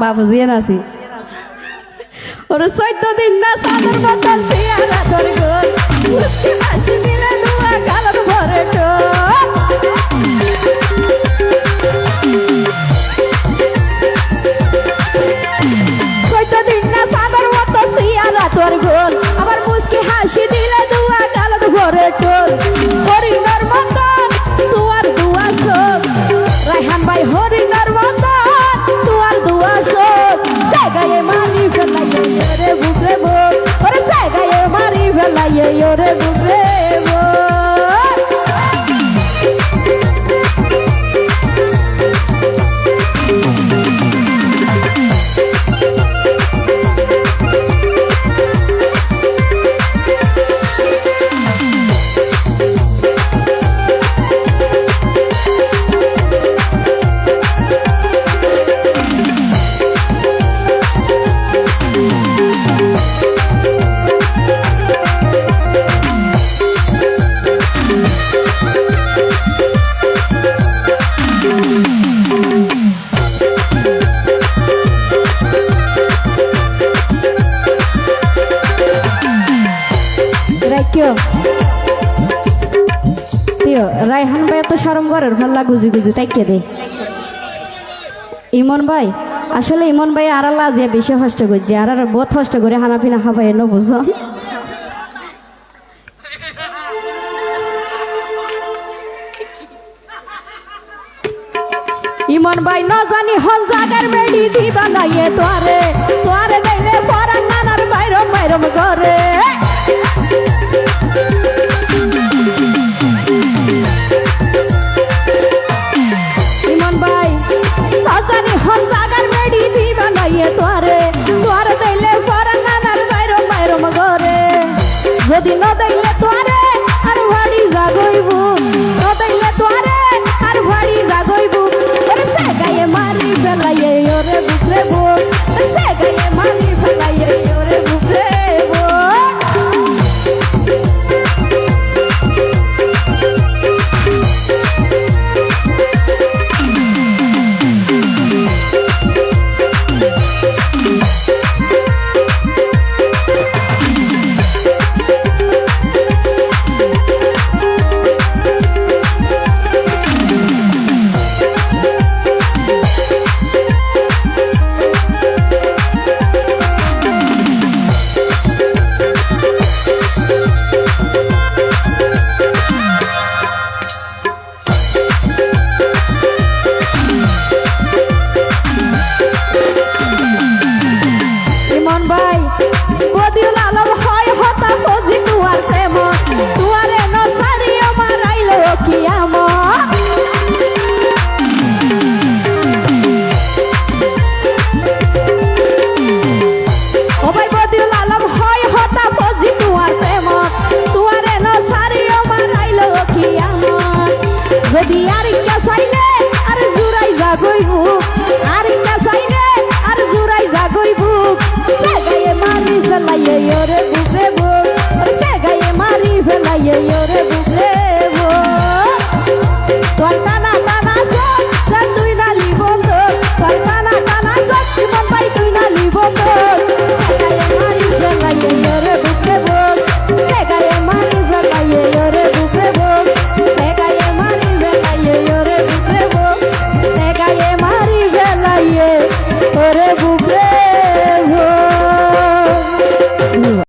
বাবু জিয়ান আছি ওরে চৈদ্দ দিন না সাদর বদল সিয়ারা তোর গোল মুস্কি হাসি দিলে দুয়া গালর ভরে টোল চৈদ্দ দিন না সাদর মতো সিয়ারা তোর গোল। আমার মুস্কি হাসি দিলে দুয়া ভরে টোল মতন ওরে বুকরে রাইকিও তিও রায়হান ভাই এত সরম ঘরের ভাল্লা গুজি গুজি তাইকে দে? ইমন ভাই, আসলে ইমন ভাই আর আল্লাহ যে বেশি কষ্ট করছে, আর আর বহুত কষ্ট করে হানা পিনা খাবাই ন বুঝো ইমন ভাই, ন জানি হল জাগার বেড়ি দিবা নাইয়ে তোয়ারে তোয়ারে দেখলে ফেলাইয়ে ওরে বুকরে